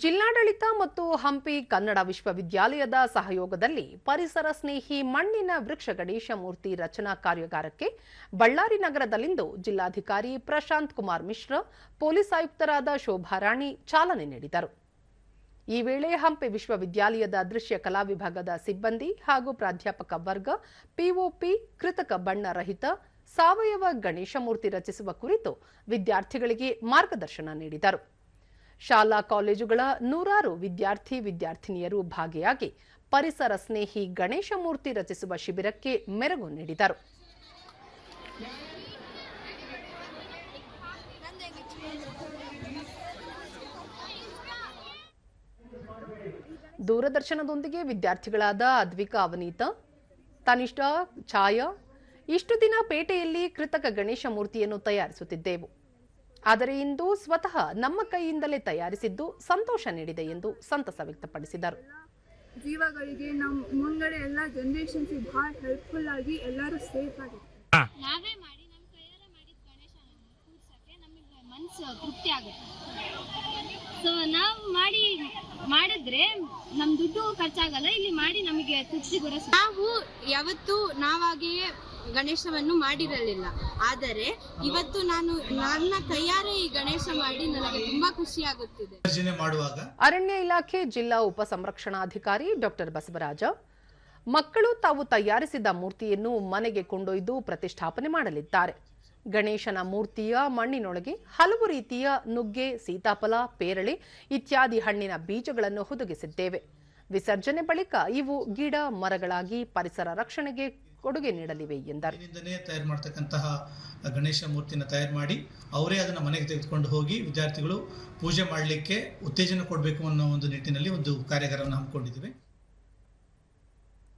ಜಿಲ್ಲಾಡಳಿತ ಮತ್ತು ಹಂಪಿ ಕನ್ನಡ ವಿಶ್ವವಿದ್ಯಾಲಯದ ಸಹಯೋಗದಲ್ಲಿ ಪರಿಸರ ಸ್ನೇಹಿ ಮಣ್ಣಿನ ವೃಕ್ಷ ಗಣೇಶ ಮೂರ್ತಿ ರಚನಾ ಕಾರ್ಯಾಗಾರಕ್ಕೆ ಬಳ್ಳಾರಿ ನಗರದಲ್ಲಿಂದು ಜಿಲ್ಲಾಧಿಕಾರಿ ಪ್ರಶಾಂತ್ ಕುಮಾರ್ ಮಿಶ್ರ, ಪೊಲೀಸ್ ಆಯುಕ್ತರಾದ ಶೋಭಾರಾಣಿ ಚಾಲನೆ ನೀಡಿದರು. ಈ ವೇಳೆ ಹಂಪಿ ವಿಶ್ವವಿದ್ಯಾಲಯದ ದೃಶ್ಯ ಕಲಾ ವಿಭಾಗದ ಸಿಬ್ಬಂದಿ ಹಾಗೂ ಪ್ರಾಧ್ಯಾಪಕ ವರ್ಗ ಪಿಒಪಿ ಕೃತಕ ಬಣ್ಣ ರಹಿತ, ಸಾವಯವ ಗಣೇಶ ಮೂರ್ತಿ ರಚಿಸುವ ಕುರಿತು ವಿದ್ಯಾರ್ಥಿಗಳಿಗೆ ಮಾರ್ಗದರ್ಶನ ನೀಡಿದರು. ಶಾಲಾ ಕಾಲೇಜುಗಳ ನೂರಾರು ವಿದ್ಯಾರ್ಥಿ ವಿದ್ಯಾರ್ಥಿನಿಯರು ಭಾಗಿಯಾಗಿ ಪರಿಸರ ಸ್ನೇಹಿ ಗಣೇಶ ಮೂರ್ತಿ ರಚಿಸುವ ಶಿಬಿರಕ್ಕೆ ಮೆರಗು ನೀಡಿದರು. ದೂರದರ್ಶನದೊಂದಿಗೆ ವಿದ್ಯಾರ್ಥಿಗಳಾದ ಅದ್ವಿಕಾ ಅವನೀತ, ತನಿಷ್ಠ, ಛಾಯಾ, ಇಷ್ಟು ದಿನ ಪೇಟೆಯಲ್ಲಿ ಕೃತಕ ಗಣೇಶ ಮೂರ್ತಿಯನ್ನು ತಯಾರಿಸುತ್ತಿದ್ದೆವು. ಆದರೆ ಇಂದು ಸ್ವತಃ ನಮ್ಮ ಕೈಯಿಂದಲೇ ತಯಾರಿಸಿದ್ದು ಸಂತೋಷ ನೀಡಿದೆ ಎಂದು ಸಂತಸ ವ್ಯಕ್ತಪಡಿಸಿದರು. ಜೀವಗಳಿಗೆ ನಮ್ಮ ಮುಂದೆ ಎಲ್ಲ ಜನರೇಷನ್ಸ್ ಬಹಳ ಹೆಲ್ಪ್ಫುಲ್ ಆಗಿ ಎಲ್ಲರೂ ಸೇಫ್ ಆಗುತ್ತೆ ನಾವೇ ಮಾಡಿ ನಮ್ಮ ಕೈಯಾರೆ ಮಾಡಿದ ಗಣೇಶ ಕೂರ್ಸಕ್ಕೆ ನಮಗೆ ಮನಸ್ಸು ತೃಪ್ತಿ ಆಗುತ್ತೆ. ಸೊ ನಾವು ಮಾಡಿ ಮಾಡಿದ್ರೆ ನಮ್ ದುಡ್ಡು ಖರ್ಚಾಗಲ್ಲ ಇಲ್ಲಿ ಮಾಡಿ ನಮಗೆ ತೃಪ್ತಿ ಕೂಡ ನಾವು ಯಾವತ್ತು ನಾವಾಗಿಯೇ ಗಣೇಶವನ್ನು ಮಾಡಿರಲಿಲ್ಲ. ಆದರೆ ಇವತ್ತು ನಾನು ನನ್ನ ಕೈಯಾರೆ ಈ ಗಣೇಶ ಮಾಡಿ ನನಗೆ ತುಂಬಾ ಖುಷಿ ಆಗುತ್ತಿದೆ. ವಿಸರ್ಜನೆ ಮಾಡುವಾಗ ಅರಣ್ಯ ಇಲಾಖೆ ಜಿಲ್ಲಾ ಉಪ ಸಂರಕ್ಷಣಾಧಿಕಾರಿ ಡಾಕ್ಟರ್ ಬಸವರಾಜ ಮಕ್ಕಳು ತಾವು ತಯಾರಿಸಿದ ಮೂರ್ತಿಯನ್ನು ಮನೆಗೆ ಕೊಂಡೊಯ್ದು ಪ್ರತಿಷ್ಠಾಪನೆ ಮಾಡಲಿದ್ದಾರೆ. ಗಣೇಶನ ಮೂರ್ತಿಯ ಮಣ್ಣಿನೊಳಗೆ ಹಲವು ರೀತಿಯ ನುಗ್ಗೆ ಸೀತಾಫಲ ಪೇರಳೆ ಇತ್ಯಾದಿ ಹಣ್ಣಿನ ಬೀಜಗಳನ್ನು ಹುದುಗಿಸಿದ್ದೇವೆ. ವಿಸರ್ಜನೆ ಬಳಿಕ ಇವು ಗಿಡ ಮರಗಳಾಗಿ ಪರಿಸರ ರಕ್ಷಣೆಗೆ ಕೊಡುಗೆ ನೀಡಲಿವೆ ಎಂದರು. ತಯಾರು ಮಾಡ್ತಕ್ಕಂತಹ ಗಣೇಶ ಮೂರ್ತಿನ ತಯಾರು ಮಾಡಿ ಅವರೇ ಅದನ್ನು ಮನೆಗೆ ತೆಗೆದುಕೊಂಡು ಹೋಗಿ ವಿದ್ಯಾರ್ಥಿಗಳು ಪೂಜೆ ಮಾಡಲಿಕ್ಕೆ ಉತ್ತೇಜನ ಕೊಡಬೇಕು ಅನ್ನೋ ಒಂದು ನಿಟ್ಟಿನಲ್ಲಿ ಒಂದು ಕಾರ್ಯಾಗಾರವನ್ನು ಹಮ್ಮಿಕೊಂಡಿದ್ದೀವಿ.